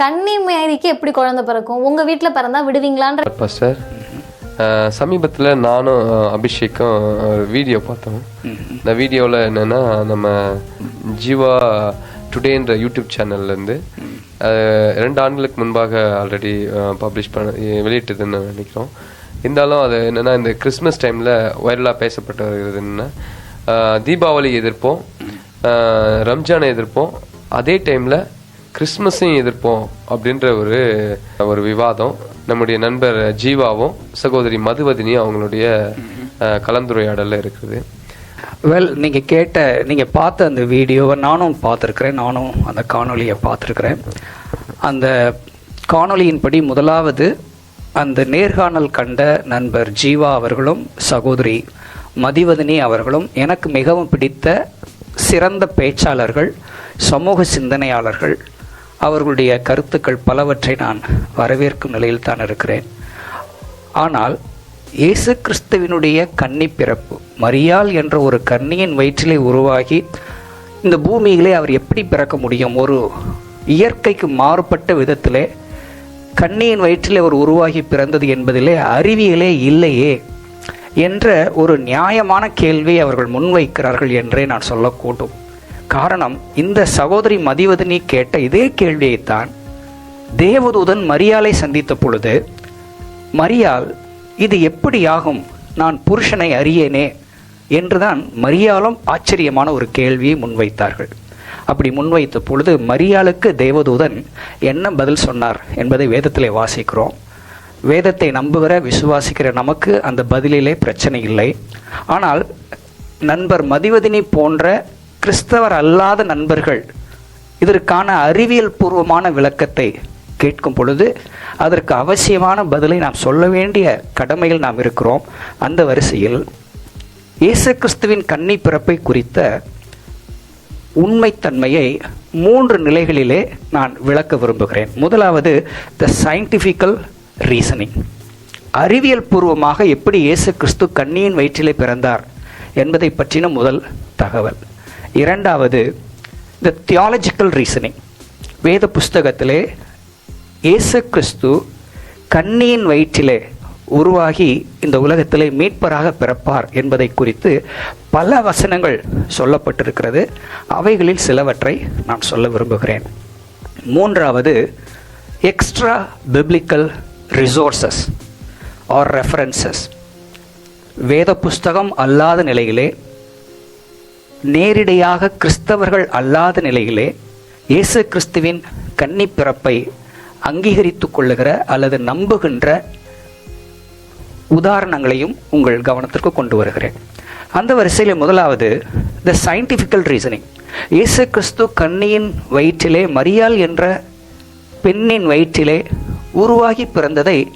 கன்னி மேரிக்கு எப்படி குழந்தை பிறக்கும்? உங்க வீட்ல பிறந்தா விடுவீங்களான்ற பாஸ்டர் சமீபத்தில் நானும் அபிஷேக்கும் ஒரு வீடியோ பார்த்தோம். இந்த வீடியோவில் என்னென்னா நம்ம ஜீவா டுடேன்ற யூடியூப் சேனல்லேருந்து ரெண்டு ஆண்டுகளுக்கு முன்பாக ஆல்ரெடி பப்ளிஷ் பண்ண வெளியிட்டதுன்னு நினைக்கிறோம். இருந்தாலும் அது என்னென்னா இந்த கிறிஸ்மஸ் டைமில் வைரலாக பேசப்பட்டு வருகிறது என்னென்னா தீபாவளி எதிர்ப்போம் ரம்ஜானை எதிர்ப்போம். அதே டைமில் கிறிஸ்மஸையும் எதிர்ப்போம் அப்படின்ற ஒரு ஒரு விவாதம். நம்முடைய நண்பர் ஜீவாவும் சகோதரி மதுவதினியும் அவங்களுடைய கலந்துரையாடல்ல இருக்குது. வெல் நீங்கள் கேட்ட நீங்கள் பார்த்த அந்த வீடியோவை நானும் பார்த்துருக்குறேன். நானும் அந்த காணொளியை பார்த்துருக்குறேன். அந்த காணொளியின்படி முதலாவது அந்த நேர்காணல் கண்ட நண்பர் ஜீவா அவர்களும் சகோதரி மதிவதனி அவர்களும் எனக்கு மிகவும் பிடித்த சிறந்த பேச்சாளர்கள் சமூக சிந்தனையாளர்கள் அவர்களுடைய கருத்துக்கள் பலவற்றை நான் வரவேற்கும் நிலையில் தான் இருக்கிறேன். ஆனால் இயேசு கிறிஸ்துவினுடைய கன்னி பிறப்பு மரியாள் என்ற ஒரு கன்னியின் வயிற்றிலே உருவாகி இந்த பூமியிலே அவர் எப்படி பிறக்க முடியும்? ஒரு இயற்கைக்கு மாறுபட்ட விதத்திலே கன்னியின் வயிற்றிலே அவர் உருவாகி பிறந்தது என்பதிலே அறிவியலே இல்லையே என்ற ஒரு நியாயமான கேள்வியை அவர்கள் முன்வைக்கிறார்கள் என்றே நான் சொல்லக்கூடும். காரணம் இந்த சகோதரி மதிவதனி கேட்ட இதே கேள்வியைத்தான் தேவதூதன் மரியாலை சந்தித்த பொழுது மரியால் இது எப்படியாகும்? நான் புருஷனை அறியேனே? என்றுதான் மரியாளும் ஆச்சரியமான ஒரு கேள்வியை முன்வைத்தார்கள். அப்படி முன்வைத்த பொழுது மரியாளுக்கு தேவதூதன் என்ன பதில் சொன்னார் என்பதை வேதத்திலே வாசிக்கிறோம். வேதத்தை நம்புகிற விசுவாசிக்கிற நமக்கு அந்த பதிலிலே பிரச்சனை இல்லை. ஆனால் நண்பர் மதிவதினி போன்ற கிறிஸ்தவர் அல்லாத நண்பர்கள் இதற்கான அறிவியல் பூர்வமான விளக்கத்தை கேட்கும் பொழுது அதற்கு அவசியமான பதிலை நாம் சொல்ல வேண்டிய கடமையில் நாம் இருக்கிறோம். அந்த வரிசையில் இயேசு கிறிஸ்துவின் கன்னி பிறப்பை குறித்த உண்மைத்தன்மையை மூன்று நிலைகளிலே நான் விளக்க விரும்புகிறேன். முதலாவது த சயின்டிஃபிக்கல் ரீசனிங் அறிவியல் பூர்வமாக எப்படி இயேசு கிறிஸ்து கன்னியின் வயிற்றிலே பிறந்தார் என்பதை பற்றின முதல் தகவல். இரண்டாவது த தியாலஜிக்கல் ரீசனிங் வேத புஸ்தகத்திலே இயேசு கிறிஸ்து கன்னியின் வயிற்றிலே உருவாகி இந்த உலகத்திலே மீட்பராக பிறப்பார் என்பதை குறித்து பல வசனங்கள் சொல்லப்பட்டிருக்கிறது. அவைகளில் சிலவற்றை நான் சொல்ல விரும்புகிறேன். மூன்றாவது extra biblical resources or references வேத புஸ்தகம் அல்லாத நிலையிலே நேரிடையாக கிறிஸ்தவர்கள் அல்லாத நிலையிலே இயேசு கிறிஸ்துவின் கன்னி பிறப்பை அங்கீகரித்து கொள்ளுகிற அல்லது நம்புகின்ற உதாரணங்களையும் உங்கள் கவனத்திற்கு கொண்டு வருகிறேன். அந்த வரிசையில் முதலாவது த சயின்டிஃபிக்கல் ரீசனிங் இயேசு கிறிஸ்து கன்னியின் வயிற்றிலே மரியாள் என்ற பெண்ணின் வயிற்றிலே உருவாகி பிறந்ததை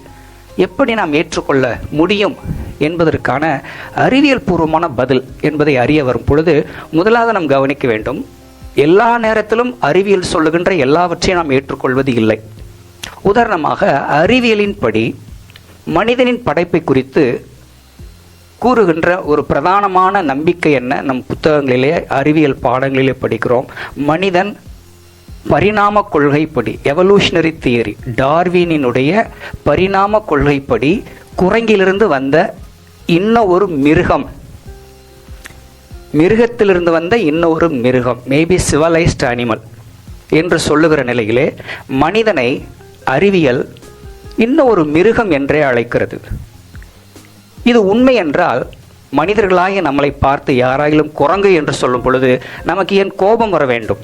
எப்படி நாம் ஏற்றுக்கொள்ள முடியும்? என்பதற்கான அறிவியல் பூர்வமான பதில் என்பதை அறிய வரும் பொழுது முதலாக நாம் கவனிக்க வேண்டும் எல்லா நேரத்திலும் அறிவியல் சொல்லுகின்ற எல்லாவற்றையும் நாம் ஏற்றுக்கொள்வது இல்லை. உதாரணமாக அறிவியலின்படி மனிதனின் படைப்பை குறித்து கூறுகின்ற ஒரு பிரதானமான நம்பிக்கை என்ன? நம் புத்தகங்களிலே அறிவியல் பாடங்களிலே படிக்கிறோம். மனிதன் பரிணாம கொள்கைப்படி எவல்யூஷனரி தியரி டார்வினினுடைய பரிணாம கொள்கைப்படி குரங்கிலிருந்து வந்த இன்னும் ஒரு மிருகம். மிருகத்திலிருந்து வந்த இன்னொரு மிருகம். மேபி சிவலைஸ்ட் அனிமல் என்று சொல்லுகிற நிலையிலே மனிதனை அறிவியல் இன்னும் ஒரு மிருகம் என்றே அழைக்கிறது. இது உண்மை என்றால் மனிதர்களாகிய நம்மளை பார்த்து யாராயிலும் குரங்கு என்று சொல்லும் பொழுது நமக்கு ஏன் கோபம் வர வேண்டும்?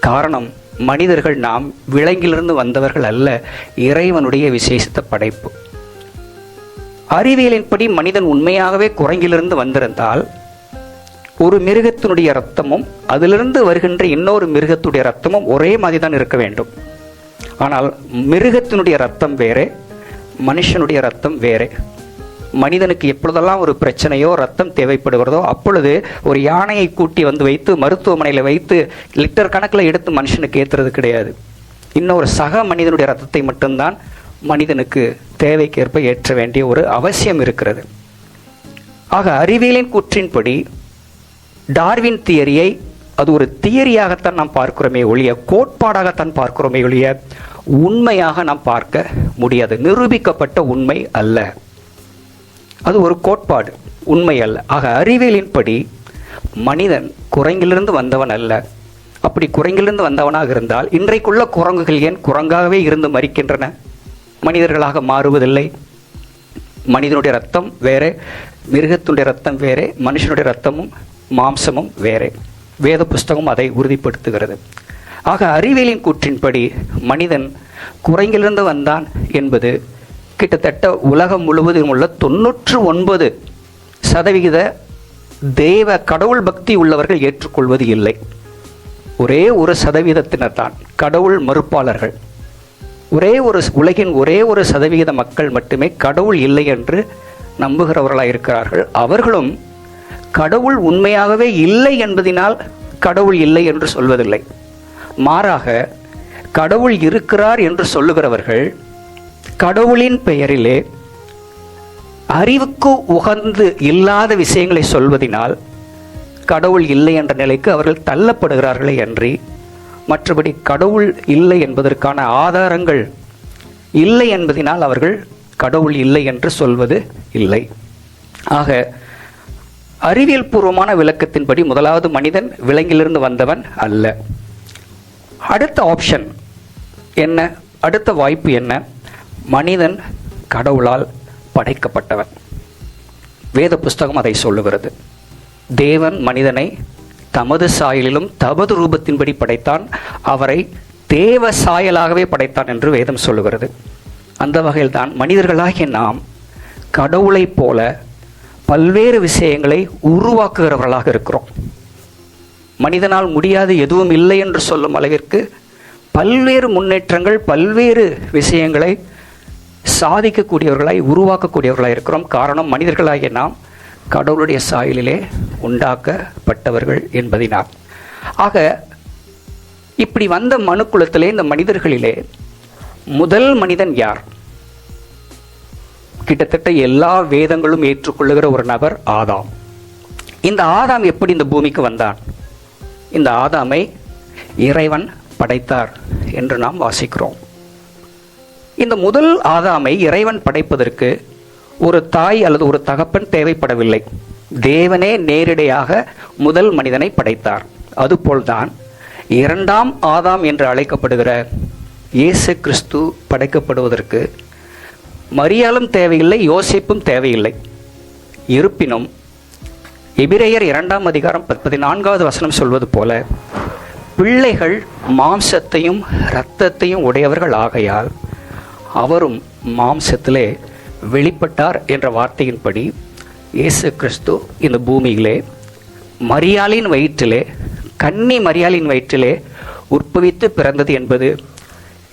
காரணம் மனிதர்கள் நாம் விலங்கிலிருந்து வந்தவர்கள் அல்ல இறைவனுடைய விசேஷித்த படைப்பு. அறிவியலின்படி மனிதன் உண்மையாகவே குரங்கிலிருந்து வந்திருந்தால் ஒரு மிருகத்தினுடைய ரத்தமும் அதிலிருந்து வருகின்ற இன்னொரு மிருகத்துடைய ரத்தமும் ஒரே மாதிரி தான் இருக்க வேண்டும். ஆனால் மிருகத்தினுடைய ரத்தம் வேறே மனுஷனுடைய ரத்தம் வேறே. மனிதனுக்கு எப்பொழுதெல்லாம் ஒரு பிரச்சனையோ ரத்தம் தேவைப்படுகிறதோ அப்பொழுது ஒரு யானையை கூட்டி வந்து வைத்து மருத்துவமனையில் வைத்து லிட்டர் கணக்கில் எடுத்து மனுஷனுக்கு ஏற்றுறது கிடையாது. இன்னொரு சக மனிதனுடைய ரத்தத்தை மட்டும்தான் மனிதனுக்கு தேவைக்கேற்ப ஏற்ற வேண்டிய ஒரு அவசியம் இருக்கிறது. ஆக அறிவியலின் கூற்றின்படி டார்வின் தியரியை அது ஒரு தியரியாகத்தான் நாம் பார்க்கிறோமே ஒழிய கோட்பாடாகத்தான் பார்க்கிறோமே ஒழிய உண்மையாக நாம் பார்க்க முடியாது. நிரூபிக்கப்பட்ட உண்மை அல்ல. அது ஒரு கோட்பாடு உண்மை அல்ல. ஆக அறிவியலின்படி மனிதன் குரங்கிலிருந்து வந்தவன் அல்ல. அப்படி குரங்கிலிருந்து வந்தவனாக இருந்தால் இன்றைக்குள்ள குரங்குகள் ஏன் குரங்காகவே இருந்து மறிக்கின்றன? மனிதர்களாக மாறுவதில்லை. மனிதனுடைய ரத்தம் வேறே மிருகத்துடைய ரத்தம் வேறே மனுஷனுடைய ரத்தமும் மாம்சமும் வேறே. வேத புஸ்தகம் அதை உறுதிப்படுத்துகிறது. ஆக அறிவியலின் கூற்றின்படி மனிதன் குரங்கிலிருந்து வந்தான் என்பது கிட்டத்தட்ட உலகம் முழுவதும் உள்ள தொண்ணூற்று ஒன்பது சதவிகித தேவ கடவுள் பக்தி உள்ளவர்கள் ஏற்றுக்கொள்வது இல்லை. ஒரே ஒரு சதவீதத்தினர் தான் கடவுள் மறுப்பாளர்கள். ஒரே ஒரு உலகின் ஒரே ஒரு சதவிகித மக்கள் மட்டுமே கடவுள் இல்லை என்று நம்புகிறவர்களாக இருக்கிறார்கள். அவர்களும் கடவுள் உண்மையாகவே இல்லை என்பதினால் கடவுள் இல்லை என்று சொல்வதில்லை. மாறாக கடவுள் இருக்கிறார் என்று சொல்லுகிறவர்கள் கடவுளின் பெயரிலே அறிவுக்கு உகந்து இல்லாத விஷயங்களை சொல்வதினால் கடவுள் இல்லை என்ற நிலைக்கு அவர்கள் தள்ளப்படுகிறார்களே அன்றி மற்றபடி கடவுள் இல்லை என்பதற்கான ஆதாரங்கள் இல்லை என்பதினால் அவர்கள் கடவுள் இல்லை என்று சொல்வது இல்லை. ஆக அறிவியல் பூர்வமான விளக்கத்தின்படி முதலாவது மனிதன் விலங்கிலிருந்து வந்தவன் அல்ல. அடுத்த ஆப்ஷன் என்ன? அடுத்த வாய்ப்பு என்ன? மனிதன் கடவுளால் படைக்கப்பட்டவன். வேத புஸ்தகம் அதை சொல்லுகிறது. தேவன் மனிதனை தமது சாயலிலும் தமது ரூபத்தின்படி படைத்தான். அவரை தேவ சாயலாகவே படைத்தான் என்று வேதம் சொல்லுகிறது. அந்த வகையில் தான் மனிதர்களாகிய நாம் கடவுளைப் போல பல்வேறு விஷயங்களை உருவாக்குகிறவர்களாக இருக்கிறோம். மனிதனால் முடியாது எதுவும் இல்லை என்று சொல்லும் அளவிற்கு பல்வேறு முன்னேற்றங்கள் பல்வேறு விஷயங்களை சாதிக்கக்கூடியவர்களாய் உருவாக்கக்கூடியவர்களாய் இருக்கிறோம். காரணம் மனிதர்களாகிய நாம் கடவுளுடைய சாயலிலே உண்டாக்கப்பட்டவர்கள் என்பதினால் ஆக இப்படி வந்த மனுக்குலத்திலே இந்த மனிதர்களிலே முதல் மனிதன் யார்? கிட்டத்தட்ட எல்லா வேதங்களும் ஏற்றுக்கொள்ளுகிற ஒரு நபர் ஆதாம். இந்த ஆதாம் எப்படி இந்த பூமிக்கு வந்தான்? இந்த ஆதாமை இறைவன் படைத்தார் என்று நாம் வாசிக்கிறோம். இந்த முதல் ஆதாமை இறைவன் படைப்பதற்கு ஒரு தாய் அல்லது ஒரு தகப்பன் தேவைப்படவில்லை. தேவனே நேரிடையாக முதல் மனிதனை படைத்தார். அதுபோல்தான் இரண்டாம் ஆதாம் என்று அழைக்கப்படுகிற இயேசு கிறிஸ்து படைக்கப்படுவதற்கு மரியாளும் தேவையில்லை யோசிப்பும் தேவையில்லை. இருப்பினும் எபிரேயர் இரண்டாம் அதிகாரம் பதினான்காவது வசனம் சொல்வது போல பிள்ளைகள் மாம்சத்தையும் இரத்தத்தையும் உடையவர்கள் ஆகையால் அவரும் மாம்சத்திலே வெளிப்பட்டார் என்ற வார்த்தையின்படி இயேசு கிறிஸ்து இந்த பூமியிலே மரியாளின் வயிற்றிலே கன்னி மரியாளின் வயிற்றிலே உற்பவித்து பிறந்தது என்பது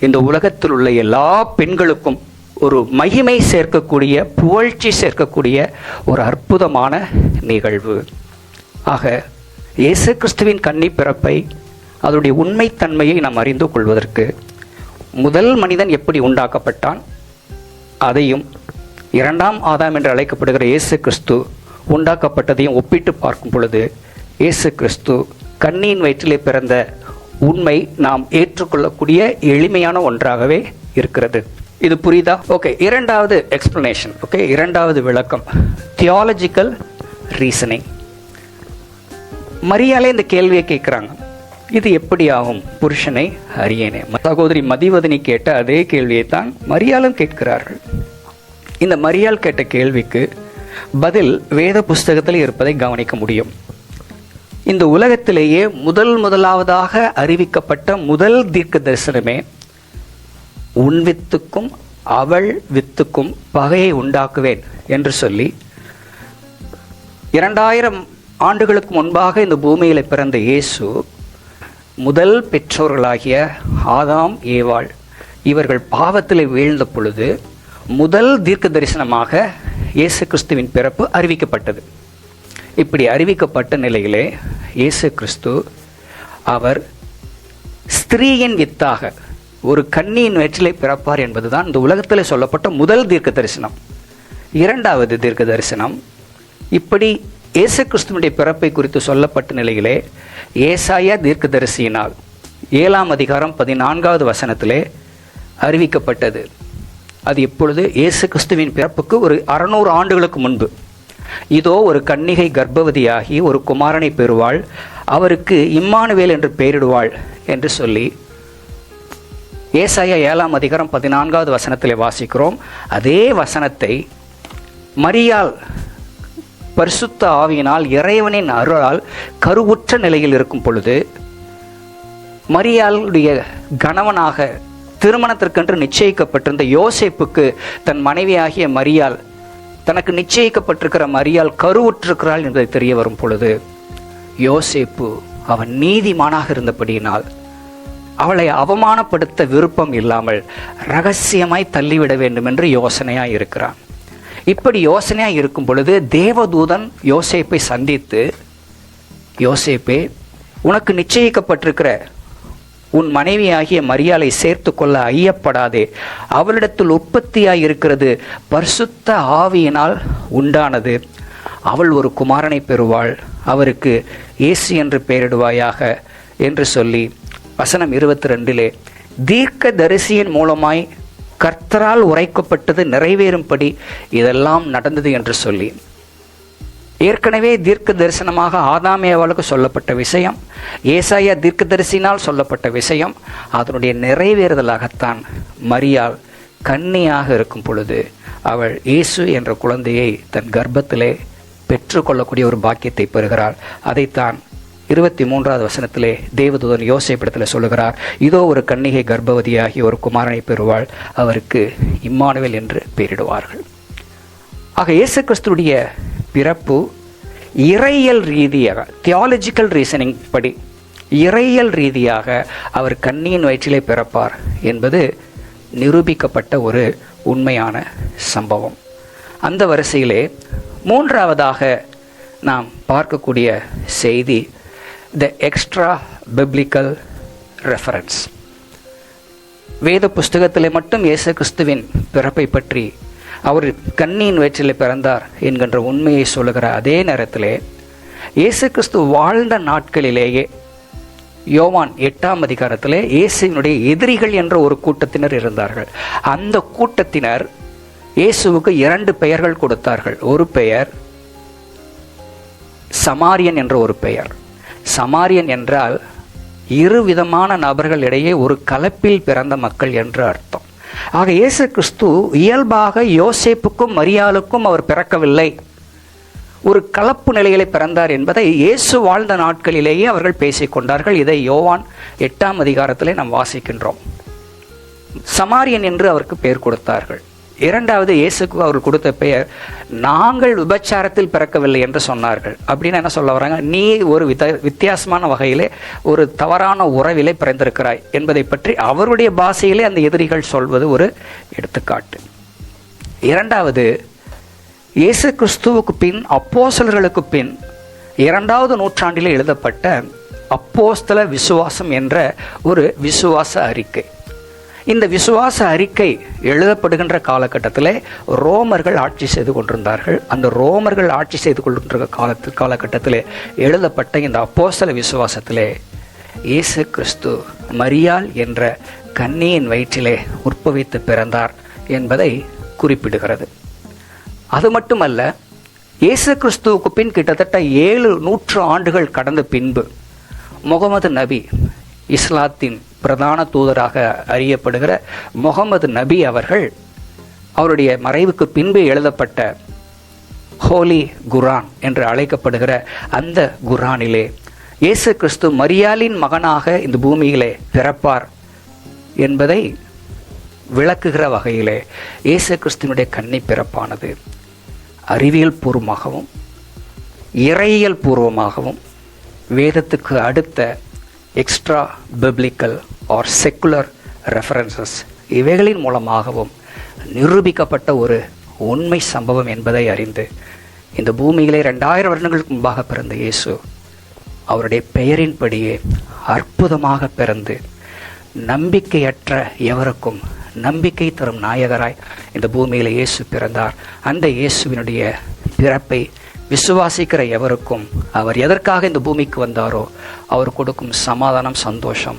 இந்த உலகத்தில் உள்ள எல்லா பெண்களுக்கும் ஒரு மகிமை சேர்க்கக்கூடிய புகழ்ச்சி சேர்க்கக்கூடிய ஒரு அற்புதமான நிகழ்வு. ஆக இயேசு கிறிஸ்துவின் கன்னி பிறப்பை அதனுடைய உண்மைத்தன்மையை நாம் அறிந்து கொள்வதற்கு முதல் மனிதன் எப்படி உண்டாக்கப்பட்டான்? அதையும் இரண்டாம் ஆதாம் என்று அழைக்கப்படுகிற இயேசு கிறிஸ்து உண்டாக்கப்பட்டதையும் ஒப்பிட்டு பார்க்கும் பொழுது இயேசு கிறிஸ்து கண்ணியின் வயிற்றிலே பிறந்த உண்மை நாம் ஏற்றுக்கொள்ளக்கூடிய எளிமையான ஒன்றாகவே இருக்கிறது. இது புரியுதா? ஓகே இரண்டாவது எக்ஸ்பிளனேஷன் ஓகே இரண்டாவது விளக்கம். தியாலஜிக்கல் ரீசனிங் மரியாலே இந்த கேள்வியை கேட்குறாங்க. இது எப்படி ஆகும்? புருஷனை அறியேனே. சகோதரி மதிவதனி கேட்ட அதே கேள்வியை தான் மரியாளும் கேட்கிறார்கள். இந்த மரியால் கேட்ட கேள்விக்கு பதில் வேத புஸ்தகத்தில் இருப்பதை கவனிக்க முடியும். இந்த உலகத்திலேயே முதல் முதலாவதாக அறிவிக்கப்பட்ட முதல் தீர்க்க தரிசனமே உன் வித்துக்கும் அவள் வித்துக்கும் பகையை உண்டாக்குவேன் என்று சொல்லி இரண்டாயிரம் ஆண்டுகளுக்கு முன்பாக இந்த பூமியில் பிறந்த இயேசு முதல் பெற்றோர்களாகிய ஆதாம் ஏவாள் இவர்கள் பாவத்தில் வீழ்ந்த பொழுது முதல் தீர்க்க தரிசனமாக இயேசு கிறிஸ்துவின் பிறப்பு அறிவிக்கப்பட்டது. இப்படி அறிவிக்கப்பட்ட நிலையிலே இயேசு கிறிஸ்து அவர் ஸ்திரீயின் வித்தாக ஒரு கன்னியின் வயிற்றிலே பிறப்பார் என்பதுதான் இந்த உலகத்தில் சொல்லப்பட்ட முதல் தீர்க்க தரிசனம் இரண்டாவது தீர்க்க தரிசனம் இப்படி இயேசு கிறிஸ்துவனுடைய பிறப்பை குறித்து சொல்லப்பட்ட நிலையிலே ஏசாயா தீர்க்கதரிசியினால் ஏழாம் அதிகாரம் பதினான்காவது வசனத்திலே அறிவிக்கப்பட்டது. அது இப்பொழுது இயேசு கிறிஸ்துவின் பிறப்புக்கு ஒரு அறநூறு ஆண்டுகளுக்கு முன்பு. இதோ ஒரு கன்னிகை கர்ப்பவதியாகி ஒரு குமாரனை பெறுவாள். அவருக்கு இம்மானுவேல் என்று பெயரிடுவாள் என்று சொல்லி ஏசாயா ஏழாம் அதிகாரம் பதினான்காவது வசனத்தில் வாசிக்கிறோம். அதே வசனத்தை மரியாள் பரிசுத்த ஆவியினால் இறைவனின் அருளால் கருவுற்ற நிலையில் இருக்கும் பொழுது மரியாளுடைய கணவனாக திருமணத்திற்கென்று நிச்சயிக்கப்பட்டிருந்த யோசேப்புக்கு தன் மனைவியாகிய மரியால் தனக்கு நிச்சயிக்கப்பட்டிருக்கிற மரியால் கருவுற்றிருக்கிறாள் என்பதை தெரிய வரும் பொழுது யோசேப்பு அவன் நீதிமானாக இருந்தபடியினால் அவளை அவமானப்படுத்த விருப்பம் இல்லாமல் ரகசியமாய் தள்ளிவிட வேண்டும் என்று யோசனையாய் இருக்கிறான். இப்படி யோசனையாய் இருக்கும் பொழுது தேவதூதன் யோசேப்பை சந்தித்து யோசேப்பே உனக்கு நிச்சயிக்கப்பட்டிருக்கிற உன் மனைவியாகிய மரியாலை சேர்த்து கொள்ள ஐயப்படாதே. அவளிடத்தில் உற்பத்தியாய் இருக்கிறது பரிசுத்த ஆவியினால் உண்டானது. அவள் ஒரு குமாரனை பெறுவாள். அவருக்கு இயேசு என்று பெயரிடுவாயாக என்று சொல்லி வசனம் இருபத்தி ரெண்டிலே தீர்க்க தரிசியின் மூலமாய் கர்த்தரால் உரைக்கப்பட்டது நிறைவேறும்படி இதெல்லாம் நடந்தது என்று சொல்லி. ஏற்கனவே தீர்க்க தரிசனமாக ஆதாமேவாளுக்கு சொல்லப்பட்ட விஷயம் ஏசாயா தீர்க்க தரிசினால் சொல்லப்பட்ட விஷயம் அதனுடைய நிறைவேறுதலாகத்தான் மரியாள் கன்னியாக இருக்கும் பொழுது அவள் இயேசு என்ற குழந்தையை தன் கர்ப்பத்திலே பெற்றுக்கொள்ளக்கூடிய ஒரு பாக்கியத்தை பெறுகிறாள். அதைத்தான் இருபத்தி மூன்றாவது வசனத்திலே தேவதூதன் யோசேப்பிடத்தில் சொல்லுகிறார். இதோ ஒரு கன்னிகை கர்ப்பவதியாகி ஒரு குமாரனை பெறுவாள் அவருக்கு இம்மானுவேல் என்று பெயரிடுவார்கள். ஆக இயேசு கிறிஸ்துடைய பிறப்பு இறையியல் ரீதியாக தியாலஜிக்கல் ரீசனிங் படி இறையியல் ரீதியாக அவர் கண்ணியின் வயிற்றிலே பிறப்பார் என்பது நிரூபிக்கப்பட்ட ஒரு உண்மையான சம்பவம். அந்த வரிசையிலே மூன்றாவதாக நாம் பார்க்கக்கூடிய செய்தி த எக்ஸ்ட்ரா பிப்ளிக்கல் ரெஃபரன்ஸ் வேத புஸ்தகத்தில் மட்டும் இயேசு கிறிஸ்துவின் பிறப்பை பற்றி அவர் கண்ணியின் வயிற்றில் பிறந்தார் என்கின்ற உண்மையை சொல்லுகிற அதே நேரத்திலே இயேசு கிறிஸ்து வாழ்ந்த நாட்களிலேயே யோவான் எட்டாம் அதிகாரத்தில் இயேசுவினுடைய எதிரிகள் என்ற ஒரு கூட்டத்தினர் இருந்தார்கள். அந்த கூட்டத்தினர் இயேசுவுக்கு இரண்டு பெயர்கள் கொடுத்தார்கள். ஒரு பெயர் சமாரியன் என்ற ஒரு பெயர். சமாரியன் என்றால் இரு விதமான நபர்கள் இடையே ஒரு கலப்பில் பிறந்த மக்கள் என்று அர்த்தம். ஆக இயேசு கிறிஸ்து இயல்பாக யோசேப்புக்கும் மரியாளுக்கும் அவர் பிறக்கவில்லை. ஒரு கலப்பு நிலைகளை பிறந்தார் என்பதை இயேசு வாழ்ந்த நாட்களிலேயே அவர்கள் பேசிக்கொண்டார்கள். இதை யோவான் எட்டாம் அதிகாரத்திலே நாம் வாசிக்கின்றோம். சமாரியன் என்று அவருக்கு பெயர் கொடுத்தார்கள். இரண்டாவது இயேசுக்கு அவர் கொடுத்த பெயர் நாங்கள் விபச்சாரத்தில் பிறக்கவில்லை என்று சொன்னார்கள். அப்படின்னு என்ன சொல்ல வராங்க? நீ ஒரு வித வித்தியாசமான வகையிலே ஒரு தவறான உறவிலே பிறந்திருக்கிறாய் என்பதை பற்றி அவருடைய பாஷையிலே அந்த எதிரிகள் சொல்வது ஒரு எடுத்துக்காட்டு. இரண்டாவது இயேசு கிறிஸ்துவுக்கு பின் அப்போசலர்களுக்கு பின் இரண்டாவது நூற்றாண்டிலே எழுதப்பட்ட அப்போஸ்தல விசுவாசம் என்ற ஒரு விசுவாச அறிக்கை. இந்த விசுவாச அறிக்கை எழுதப்படுகின்ற காலகட்டத்தில் ரோமர்கள் ஆட்சி செய்து கொண்டிருந்தார்கள். அந்த ரோமர்கள் ஆட்சி செய்து கொண்டிருக்கிற காலத்து காலகட்டத்தில் எழுதப்பட்ட இந்த அப்போசல விசுவாசத்திலே இயேசு கிறிஸ்து மரியாள் என்ற கன்னியின் வயிற்றிலே உற்பவித்து பிறந்தார் என்பதை குறிப்பிடுகிறது. அது மட்டுமல்ல இயேசு கிறிஸ்துவுக்கு பின் கிட்டத்தட்ட ஏழு நூற்று ஆண்டுகள் கடந்த பின்பு முகமது நபி இஸ்லாத்தின் பிரதான தூதராக அறியப்படுகிற முகமது நபி அவர்கள் அவருடைய மறைவுக்கு பின்பு எழுதப்பட்ட ஹோலி குரான் என்று அழைக்கப்படுகிற அந்த குரானிலே இயேசு கிறிஸ்து மரியாலின் மகனாக இந்த பூமியிலே பிறப்பார் என்பதை விளக்குகிற வகையிலே இயேசு கிறிஸ்துவனுடைய கன்னி பிறப்பானது. அறிவியல் பூர்வமாகவும் இறையியல் பூர்வமாகவும் வேதத்துக்கு அடுத்த extra biblical or secular references இவைகளின் மூலமாகவும் நிரூபிக்கப்பட்ட ஒரு உண்மை சம்பவம் என்பதை அறிந்து இந்த பூமியிலே ரெண்டாயிரம் வருடங்களுக்கு முன்பாக பிறந்த இயேசு அவருடைய பெயரின்படியே அற்புதமாக பிறந்து நம்பிக்கையற்ற எவருக்கும் நம்பிக்கை தரும் நாயகராய் இந்த பூமியில் இயேசு பிறந்தார். அந்த இயேசுவினுடைய பிறப்பை விசுவாசிக்கிற எவருக்கும் அவர் எதற்காக இந்த பூமிக்கு வந்தாரோ அவர் கொடுக்கும் சமாதானம் சந்தோஷம்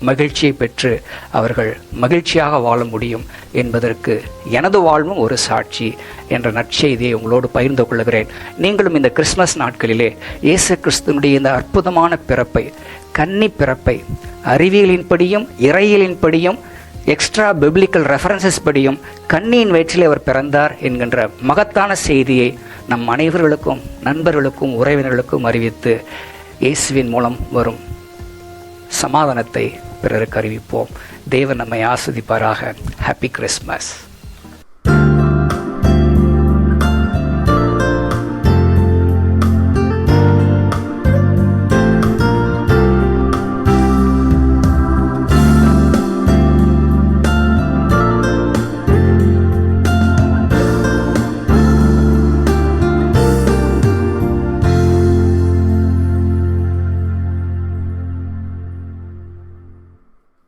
மகிழ்ச்சியை பெற்று அவர்கள் மகிழ்ச்சியாக வாழ முடியும் என்பதற்கு எனது வாழ்வும் ஒரு சாட்சி என்ற நற்செய்தியை உங்களோடு பகிர்ந்து கொள்கிறேன். நீங்களும் இந்த கிறிஸ்மஸ் நாட்களிலே இயேசு கிறிஸ்துவனுடைய இந்த அற்புதமான பிறப்பை கன்னி பிறப்பை அறிவியலின்படியும் இறையியலின்படியும் எக்ஸ்ட்ரா பிப்ளிக்கல் ரெஃபரன்சஸ் படியும் கண்ணியின் வயிற்றில் அவர் பிறந்தார் என்கின்ற மகத்தான செய்தியை நம் அனைவர்களுக்கும் நண்பர்களுக்கும் உறவினர்களுக்கும் அறிவித்து இயேசுவின் மூலம் வரும் சமாதானத்தை பிறருக்கு அறிவிப்போம். தேவன் நம்மை ஆஸ்வதிப்பாராக. Happy Christmas